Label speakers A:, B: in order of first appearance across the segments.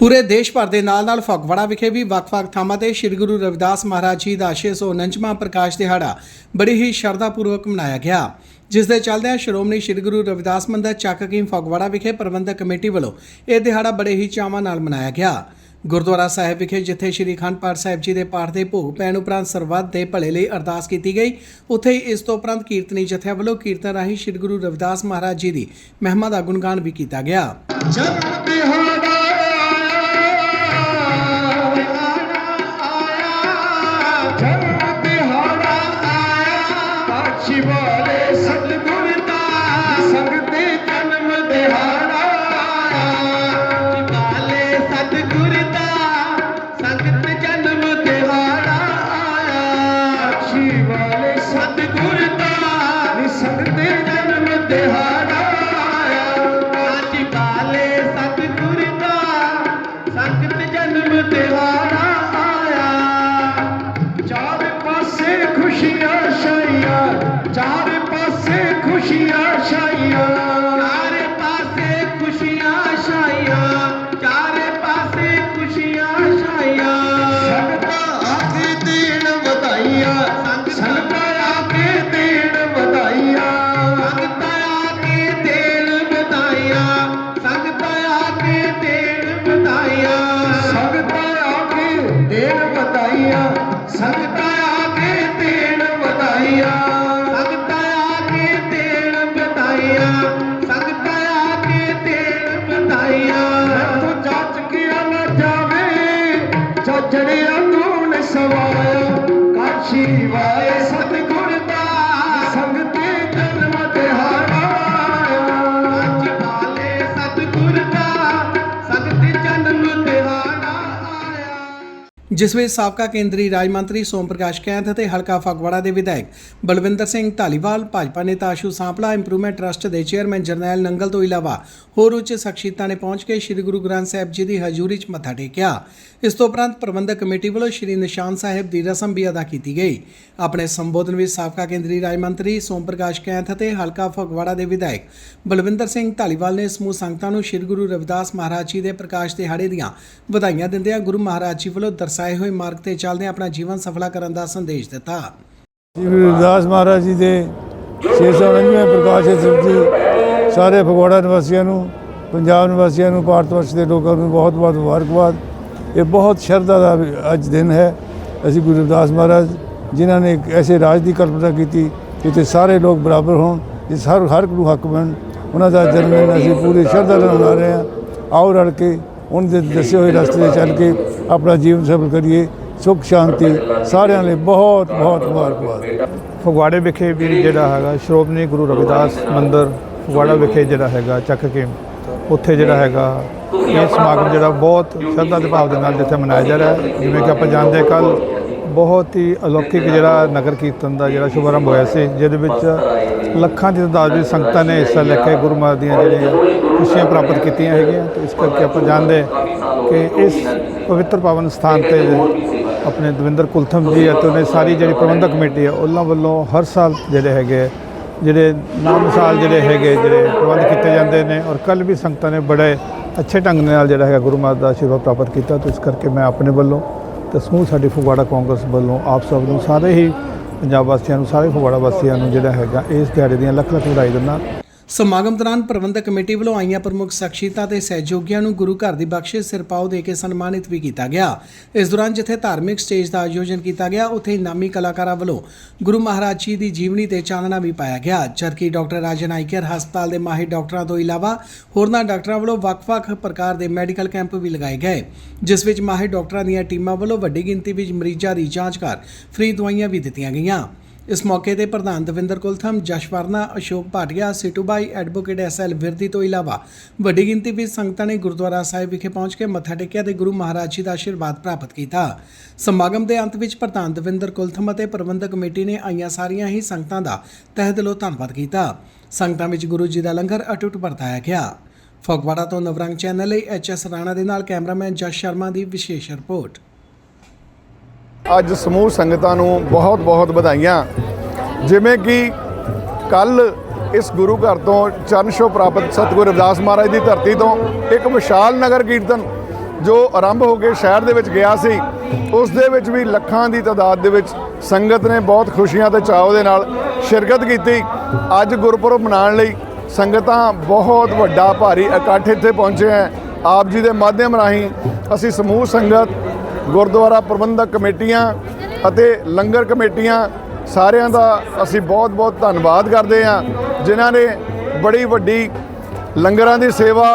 A: ਪੂਰੇ ਦੇਸ਼ ਭਰ ਦੇ ਨਾਲ-ਨਾਲ ਫਗਵਾੜਾ ਵਿਖੇ ਵੀ ਵੱਖ-ਵੱਖ ਥਾਵਾਂ ਤੇ ਸ੍ਰੀ ਗੁਰੂ ਰਵਿਦਾਸ ਮਹਾਰਾਜ ਜੀ ਦਾ 649ਵਾਂ ਪ੍ਰਕਾਸ਼ ਦਿਹਾੜਾ ਬੜੀ ਹੀ ਸ਼ਰਧਾ ਪੂਰਵਕ ਮਨਾਇਆ ਗਿਆ। ਜਿਸ ਦੇ ਚੱਲਦਿਆਂ ਸ਼੍ਰੋਮਣੀ ਸ੍ਰੀ ਗੁਰੂ ਰਵਿਦਾਸ ਮੰਦਰ ਚੱਕ ਕੀਮ ਫਗਵਾੜਾ ਵਿਖੇ ਪ੍ਰਬੰਧਕ ਕਮੇਟੀ ਵੱਲੋਂ ਇਹ ਦਿਹਾੜਾ ਬੜੇ ਹੀ ਚਾਵਾਂ ਨਾਲ ਮਨਾਇਆ ਗਿਆ। ਗੁਰਦੁਆਰਾ ਸਾਹਿਬ ਵਿਖੇ ਜਿੱਥੇ ਸ੍ਰੀ ਅਖੰਡ ਪਾਠ ਸਾਹਿਬ ਜੀ ਦੇ ਪਾਠ ਦੇ ਭੋਗ ਪੈਣ ਉਪਰੰਤ ਸਰਬੱਤ ਦੇ ਭਲੇ ਲਈ ਅਰਦਾਸ ਕੀਤੀ ਗਈ, ਉੱਥੇ ਹੀ ਇਸ ਤੋਂ ਉਪਰੰਤ ਕੀਰਤਨੀ ਜਥਿਆਂ ਵੱਲੋਂ ਕੀਰਤਨ ਰਾਹੀਂ ਸ੍ਰੀ ਗੁਰੂ ਰਵਿਦਾਸ ਮਹਾਰਾਜ ਜੀ ਦੀ ਮਹਿਮਾ ਦਾ ਗੁਣਗਾਨ ਵੀ ਕੀਤਾ ਗਿਆ।
B: ਜਨਮ ਦਿਹਾੜਾ ਚਾਰ ਪਾਸੇ ਖੁਸ਼ੀਆਂ ਛਾਈਆਂ। ਚਾਰ ਪਾਸੇ ਖੁਸ਼ੀਆਂ ਛਾਈਆਂ। ਚਾਰ ਪਾਸੇ ਖੁਸ਼ੀਆਂ ਛਾਈਆਂ। ਸੰਗਤਾਂ ਆ ਕੇ ਦੇਣ ਵਧਾਈਆਂ। ਸੰਗਤਾਂ ਆ ਕੇ ਦੇਣ ਵਧਾਈਆਂ। ਸੰਗਤਾਂ ਆ ਕੇ ਦੇਣ ਵਧਾਈਆਂ। ਸੰਗਤਾਂ ਆ ਕੇ ਦੇਣ ਵਧਾਈਆਂ। ਸੰਗਤਾਂ ਆ ਕੇ ਦੇਣ ਚੱਜੜਿਆ ਤੂੰ ਨੇ ਸਵਾਇਆ ਕਾਸ਼ੀ ਵਾਏ ਸਤਿਗੁਰ
A: ਜਿਸ ਵਿੱਚ ਸਾਬਕਾ ਕੇਂਦਰੀ ਰਾਜ ਮੰਤਰੀ ਸੋਮ ਪ੍ਰਕਾਸ਼ ਕੈਂਥ ਅਤੇ ਹਲਕਾ ਫਗਵਾੜਾ ਦੇ ਵਿਧਾਇਕ ਬਲਵਿੰਦਰ ਸਿੰਘ ਢਾਲੀਵਾਲ, ਭਾਜਪਾ ਨੇਤਾ ਆਸ਼ੂ ਸਾਂਪਲਾ, ਇੰਪਰੂਵਮੈਂਟ ਟਰਸਟ ਦੇ ਚੇਅਰਮੈਨ ਜਰਨੈਲ ਨੰਗਲ ਤੋਂ ਇਲਾਵਾ ਹੋਰ ਉੱਚ ਸ਼ਖਸੀਅਤਾਂ ਨੇ ਪਹੁੰਚ ਕੇ ਸ੍ਰੀ ਗੁਰੂ ਗ੍ਰੰਥ ਸਾਹਿਬ ਜੀ ਦੀ ਹਜ਼ੂਰੀ 'ਚ ਮੱਥਾ ਟੇਕਿਆ। ਇਸ ਤੋਂ ਉਪਰੰਤ ਪ੍ਰਬੰਧਕ ਕਮੇਟੀ ਵੱਲੋਂ ਸ੍ਰੀ ਨਿਸ਼ਾਨ ਸਾਹਿਬ ਦੀ ਰਸਮ ਵੀ ਅਦਾ ਕੀਤੀ ਗਈ। ਆਪਣੇ ਸੰਬੋਧਨ ਵਿੱਚ ਸਾਬਕਾ ਕੇਂਦਰੀ ਰਾਜ ਮੰਤਰੀ ਸੋਮ ਪ੍ਰਕਾਸ਼ ਕੈਂਥ ਅਤੇ ਹਲਕਾ ਫਗਵਾੜਾ ਦੇ ਵਿਧਾਇਕ ਬਲਵਿੰਦਰ ਸਿੰਘ ਢਾਲੀਵਾਲ ਨੇ ਸਮੂਹ ਸੰਗਤਾਂ ਨੂੰ ਸ੍ਰੀ ਗੁਰੂ ਰਵਿਦਾਸ ਮਹਾਰਾਜ ਜੀ ਦੇ ਪ੍ਰਕਾਸ਼ ਦਿਹਾੜੇ ਦੀਆਂ ਵਧਾਈਆਂ ਦਿੰਦਿਆਂ ਗੁਰੂ ਮਹਾਰਾਜ ਜੀ ਵੱਲੋਂ ਦਰਸਾਏ ਹੋਏ ਮਾਰਗ ਤੇ ਚੱਲਦਿਆਂ ਆਪਣਾ ਜੀਵਨ ਸਫਲਾ ਕਰਨ ਦਾ ਸੰਦੇਸ਼ ਦਿੱਤਾ।
C: ਸ੍ਰੀ ਗੁਰੂ ਰਵਿਦਾਸ ਮਹਾਰਾਜ ਜੀ ਦੇ 649ਵੇਂ ਪ੍ਰਕਾਸ਼ ਉਤਸਵ ਦੀ ਸਾਰੇ ਫਗਵਾੜਾ ਨਿਵਾਸੀਆਂ ਨੂੰ, ਪੰਜਾਬ ਨਿਵਾਸੀਆਂ ਨੂੰ, ਭਾਰਤ ਵਰਸ਼ ਦੇ ਲੋਕਾਂ ਨੂੰ ਬਹੁਤ ਬਹੁਤ ਮੁਬਾਰਕਬਾਦ। ਇਹ ਬਹੁਤ ਸ਼ਰਧਾ ਦਾ ਅੱਜ ਦਿਨ ਹੈ। ਅਸੀਂ ਗੁਰੂ ਰਵਿਦਾਸ ਮਹਾਰਾਜ ਜਿਨ੍ਹਾਂ ਨੇ ਇੱਕ ਐਸੇ ਰਾਜ ਦੀ ਕਲਪਨਾ ਕੀਤੀ ਜਿੱਥੇ ਸਾਰੇ ਲੋਕ ਬਰਾਬਰ ਹੋਣ ਜਿਸ ਹਰ ਹਰ ਇੱਕ ਨੂੰ ਹੱਕ ਬਣ ਉਹਨਾਂ ਦਾ ਜਨਮ ਦਿਨ ਅਸੀਂ ਪੂਰੀ ਸ਼ਰਧਾ ਨਾਲ ਮਨਾ ਰਹੇ ਹਾਂ। ਆਓ ਰਲ ਕੇ, ਉਹਨਾਂ ਦੇ ਦੱਸੇ ਹੋਏ ਰਸਤੇ ਤੇ ਚੱਲ ਕੇ ਆਪਣਾ ਜੀਵਨ ਸਫਲ ਕਰੀਏ, ਸੁਖ, ਸ਼ਾਂਤੀ ਸਾਰਿਆਂ ਲਈ ਬਹੁਤ ਬਹੁਤ ਮੁਬਾਰਕਬਾਦ।
D: ਫਗਵਾੜੇ ਵਿਖੇ ਵੀ ਜਿਹੜਾ ਹੈਗਾ, ਸ਼੍ਰੋਮਣੀ ਗੁਰੂ ਰਵਿਦਾਸ ਮੰਦਿਰ ਫਗਵਾੜਾ ਵਿਖੇ ਜਿਹੜਾ ਹੈਗਾ, ਚੱਕ ਕੇ ਉੱਥੇ ਜਿਹੜਾ ਹੈਗਾ, ਇਹ ਸਮਾਗਮ ਜਿਹੜਾ ਬਹੁਤ ਸ਼ਰਧਾ ਦੇ ਭਾਵ ਦੇ ਨਾਲ ਜਿੱਥੇ ਮਨਾਇਆ ਜਾ ਰਿਹਾ ਹੈ। ਜਿਵੇਂ ਕਿ ਆਪਾਂ ਜਾਣਦੇ ਕੱਲ ਬਹੁਤ ਹੀ ਅਲੌਕਿਕ ਜਿਹੜਾ ਨਗਰ ਕੀਰਤਨ ਦਾ ਜਿਹੜਾ ਸ਼ੁਭਾਰੰਭ ਹੋਇਆ ਸੀ, ਜਿਹਦੇ ਵਿੱਚ ਲੱਖਾਂ ਦੀ ਤਾਦਾਦ ਵਿੱਚ ਸੰਗਤਾਂ ਨੇ ਹਿੱਸਾ ਲੈ ਕੇ ਗੁਰੂ ਮਹਾਰਾਜ ਦੀਆਂ ਜਿਹੜੀਆਂ ਖੁਸ਼ੀਆਂ ਪ੍ਰਾਪਤ ਕੀਤੀਆਂ ਹੈਗੀਆਂ। ਤੇ ਇਸ ਕਰਕੇ ਆਪਾਂ ਜਾਣਦੇ ਕਿ ਇਸ ਪਵਿੱਤਰ ਪਾਵਨ ਸਥਾਨ ਤੇ ਆਪਣੇ ਦਵਿੰਦਰ ਕੁਲਥਮ ਜੀ ਅਤੇ ਉਹਨੇ ਸਾਰੀ ਜਿਹੜੀ ਪ੍ਰਬੰਧਕ ਕਮੇਟੀ ਹੈ, ਉਹਨਾਂ ਵੱਲੋਂ ਹਰ ਸਾਲ ਜਿਹੜੇ ਹੈਗੇ ਜਿਹੜੇ ਨਾਮਿਸਾਲ ਜਿਹੜੇ ਹੈਗੇ, ਜਿਹੜੇ ਪ੍ਰਬੰਧ ਕੀਤੇ ਜਾਂਦੇ ਨੇ ਔਰ ਕੱਲ ਵੀ ਸੰਗਤਾਂ ਨੇ ਬੜੇ ਅੱਛੇ ਢੰਗ ਨਾਲ ਜਿਹੜਾ ਹੈਗਾ ਗੁਰੂ ਮਹਾਰਾਜ ਦਾ ਆਸ਼ੀਰਵਾਦ ਪ੍ਰਾਪਤ ਕੀਤਾ। ਤੇ ਇਸ ਕਰਕੇ ਮੈਂ ਆਪਣੇ ਵੱਲੋਂ ਤੇ ਸਮੂਹ ਸਾਡੇ ਫਗਵਾੜਾ ਕਾਂਗਰਸ ਵੱਲੋਂ ਆਪ ਸਭ ਨੂੰ ਸਾਰੇ ਹੀ ਪੰਜਾਬ ਵਾਸੀਆਂ ਨੂੰ, ਸਾਰੇ ਫਗਵਾੜਾ ਵਾਸੀਆਂ ਨੂੰ ਜਿਹੜਾ ਹੈਗਾ, ਇਸ ਦਿਹਾੜੇ ਦੀਆਂ ਲੱਖ ਲੱਖ ਵਧਾਈ ਦਿੰਦਾ।
A: ਸਮਾਗਮ ਦੌਰਾਨ ਪ੍ਰਬੰਧਕ ਕਮੇਟੀ ਵੱਲੋਂ ਆਈਆਂ ਪ੍ਰਮੁੱਖ ਸ਼ਖਸੀਅਤਾਂ ਤੇ ਸਹਿਯੋਗੀਆਂ ਨੂੰ ਗੁਰੂ ਘਰ ਦੀ ਬਖਸ਼ਿਸ਼ ਸਿਰਪਾਓ ਦੇ ਕੇ ਸਨਮਾਨਿਤ ਵੀ ਕੀਤਾ ਗਿਆ। ਇਸ ਦੌਰਾਨ ਜਿੱਥੇ ਧਾਰਮਿਕ ਸਟੇਜ ਦਾ ਆਯੋਜਨ ਕੀਤਾ ਗਿਆ, ਉੱਥੇ ਹੀ ਨਾਮੀ ਕਲਾਕਾਰਾਂ ਵੱਲੋਂ ਗੁਰੂ ਮਹਾਰਾਜ ਜੀ ਦੀ ਜੀਵਨੀ ਤੇ ਚਾਨਣਾ ਵੀ ਪਾਇਆ ਗਿਆ। ਜਦਕਿ ਡਾਕਟਰ ਰਾਜਨ ਆਈਕਰ ਹਸਪਤਾਲ ਦੇ ਮਾਹਿਰ ਡਾਕਟਰਾਂ ਤੋਂ ਇਲਾਵਾ ਹੋਰਨਾਂ ਡਾਕਟਰਾਂ ਵੱਲੋਂ ਵੱਖ-ਵੱਖ ਪ੍ਰਕਾਰ ਦੇ ਮੈਡੀਕਲ ਕੈਂਪ ਵੀ ਲਗਾਏ ਗਏ, ਜਿਸ ਵਿੱਚ ਮਾਹਿਰ ਡਾਕਟਰਾਂ ਦੀਆਂ ਟੀਮਾਂ ਵੱਲੋਂ ਵੱਡੀ ਗਿਣਤੀ ਵਿੱਚ ਮਰੀਜ਼ਾਂ ਦੀ ਜਾਂਚ ਕਰ ਫ੍ਰੀ ਦਵਾਈਆਂ ਵੀ ਦਿੱਤੀਆਂ ਗਈਆਂ। ਇਸ ਮੌਕੇ ਤੇ ਪ੍ਰਧਾਨ ਦਵਿੰਦਰ ਕੁਲਥਮ ਜਸ਼ਵਰਨਾ Ashok Bhatia ਸਿਟੂਬਾਈ advocate S S L Virdi ਤੋਂ ਇਲਾਵਾ ਵੱਡੀ ਗਿਣਤੀ ਵਿੱਚ ਸੰਗਤਾਂ ਨੇ ਗੁਰਦੁਆਰਾ ਸਾਹਿਬ ਵਿਖੇ ਪਹੁੰਚ ਕੇ ਮੱਥਾ ਟੇਕਿਆ ਤੇ ਗੁਰੂ ਮਹਾਰਾਜ ਜੀ ਦਾ ਆਸ਼ੀਰਵਾਦ ਪ੍ਰਾਪਤ ਕੀਤਾ। ਸਮਾਗਮ ਦੇ ਅੰਤ ਵਿੱਚ ਪ੍ਰਧਾਨ ਦਵਿੰਦਰ ਕੁਲਥਮ ਅਤੇ ਪ੍ਰਬੰਧਕ ਕਮੇਟੀ ਨੇ ਆਈਆਂ ਸਾਰੀਆਂ ਹੀ ਸੰਗਤਾਂ ਦਾ ਤਹਿ ਦਿਲੋਂ ਧੰਨਵਾਦ ਕੀਤਾ। ਸੰਗਤਾਂ ਵਿੱਚ ਗੁਰੂ ਜੀ ਦਾ ਲੰਗਰ ਅਟੁੱਟ ਵਰਤਾਇਆ ਗਿਆ। ਫਗਵਾੜਾ ਤੋਂ ਨਵਰੰਗ ਚੈਨਲ ਲਈ ਐਚਐਸ ਰਾਣਾ ਦੇ ਨਾਲ ਕੈਮਰਾਮੈਨ ਜਸ ਸ਼ਰਮਾ ਦੀ ਵਿਸ਼ੇਸ਼ ਰਿਪੋਰਟ।
E: ਅੱਜ ਸਮੂਹ ਸੰਗਤਾਂ ਨੂੰ ਬਹੁਤ ਬਹੁਤ ਵਧਾਈਆਂ। ਜਿਵੇਂ ਕਿ ਕੱਲ ਇਸ ਗੁਰੂ ਘਰ ਤੋਂ ਚਰਨ ਛੋਹ ਪ੍ਰਾਪਤ ਸਤਿਗੁਰ ਰਵਿਦਾਸ ਮਹਾਰਾਜ ਦੀ ਧਰਤੀ ਤੋਂ ਇੱਕ ਵਿਸ਼ਾਲ ਨਗਰ ਕੀਰਤਨ ਜੋ ਆਰੰਭ ਹੋ ਕੇ ਸ਼ਹਿਰ ਦੇ ਵਿੱਚ ਗਿਆ ਸੀ, ਉਸ ਦੇ ਵਿੱਚ ਵੀ ਲੱਖਾਂ ਦੀ ਤਾਦਾਦ ਦੇ ਵਿੱਚ ਸੰਗਤ ਨੇ ਬਹੁਤ ਖੁਸ਼ੀਆਂ ਤੇ ਚਾਅ ਦੇ ਨਾਲ ਸ਼ਿਰਕਤ ਕੀਤੀ। ਅੱਜ ਗੁਰਪੁਰਬ ਮਨਾਉਣ ਲਈ ਸੰਗਤਾਂ ਬਹੁਤ ਵੱਡਾ ਭਾਰੀ ਇਕੱਠ ਇੱਥੇ ਪਹੁੰਚੇ ਹੈ। ਆਪ ਜੀ ਦੇ ਮਾਧਿਅਮ ਰਾਹੀਂ ਅਸੀਂ ਸਮੂਹ ਸੰਗਤ ਗੁਰਦੁਆਰਾ ਪ੍ਰਬੰਧਕ ਕਮੇਟੀਆਂ ਅਤੇ ਲੰਗਰ ਕਮੇਟੀਆਂ, ਸਾਰਿਆਂ ਦਾ ਅਸੀਂ ਬਹੁਤ-ਬਹੁਤ ਧੰਨਵਾਦ ਕਰਦੇ ਹਾਂ, ਜਿਨ੍ਹਾਂ ਨੇ ਬੜੀ ਵੱਡੀ ਲੰਗਰਾਂ ਦੀ ਸੇਵਾ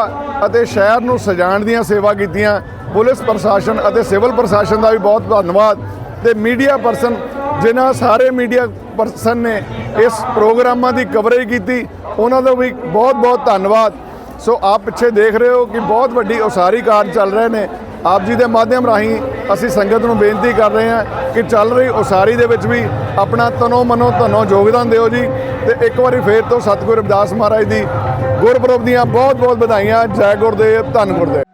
E: ਅਤੇ ਸ਼ਹਿਰ ਨੂੰ ਸਜਾਉਣ ਦੀਆਂ ਸੇਵਾ ਕੀਤੀਆਂ। ਪੁਲਿਸ ਪ੍ਰਸ਼ਾਸਨ ਅਤੇ ਸਿਵਲ ਪ੍ਰਸ਼ਾਸਨ ਦਾ ਵੀ ਬਹੁਤ ਧੰਨਵਾਦ ਤੇ ਮੀਡੀਆ ਪਰਸਨ, ਜਿਨ੍ਹਾਂ ਸਾਰੇ ਮੀਡੀਆ ਪਰਸਨ ਨੇ ਇਸ ਪ੍ਰੋਗਰਾਮਾਂ ਦੀ ਕਵਰੇਜ ਕੀਤੀ, ਉਹਨਾਂ ਦਾ ਵੀ ਬਹੁਤ-ਬਹੁਤ ਧੰਨਵਾਦ। ਸੋ ਆਪ ਪਿੱਛੇ ਦੇਖ ਰਹੇ ਹੋ ਕਿ ਬਹੁਤ ਵੱਡੀ ਉਸਾਰੀ ਕਾਰਜ ਚੱਲ ਰਹੇ ਨੇ ਆਪ ਜੀ ਦੇ ਮਾਧਿਅਮ ਰਾਹੀਂ ਅਸੀਂ ਸੰਗਤ ਨੂੰ ਬੇਨਤੀ ਕਰ ਰਹੇ ਹਾਂ ਕਿ ਚੱਲ ਰਹੀ ਉਸਾਰੀ ਦੇ ਵਿੱਚ ਵੀ ਆਪਣਾ ਤਨੋ ਮਨੋ ਧਨੋ ਯੋਗਦਾਨ ਦਿਓ ਜੀ ਤੇ ਇੱਕ ਵਾਰੀ ਫੇਰ ਤੋਂ ਸਤਿਗੁਰੂ ਰਵਿਦਾਸ ਮਹਾਰਾਜ ਦੀ ਗੁਰਪੁਰਬ ਦੀਆਂ ਬਹੁਤ ਬਹੁਤ ਵਧਾਈਆਂ। ਜੈ ਗੁਰਦੇਵ, ਧੰਨ ਗੁਰਦੇਵ।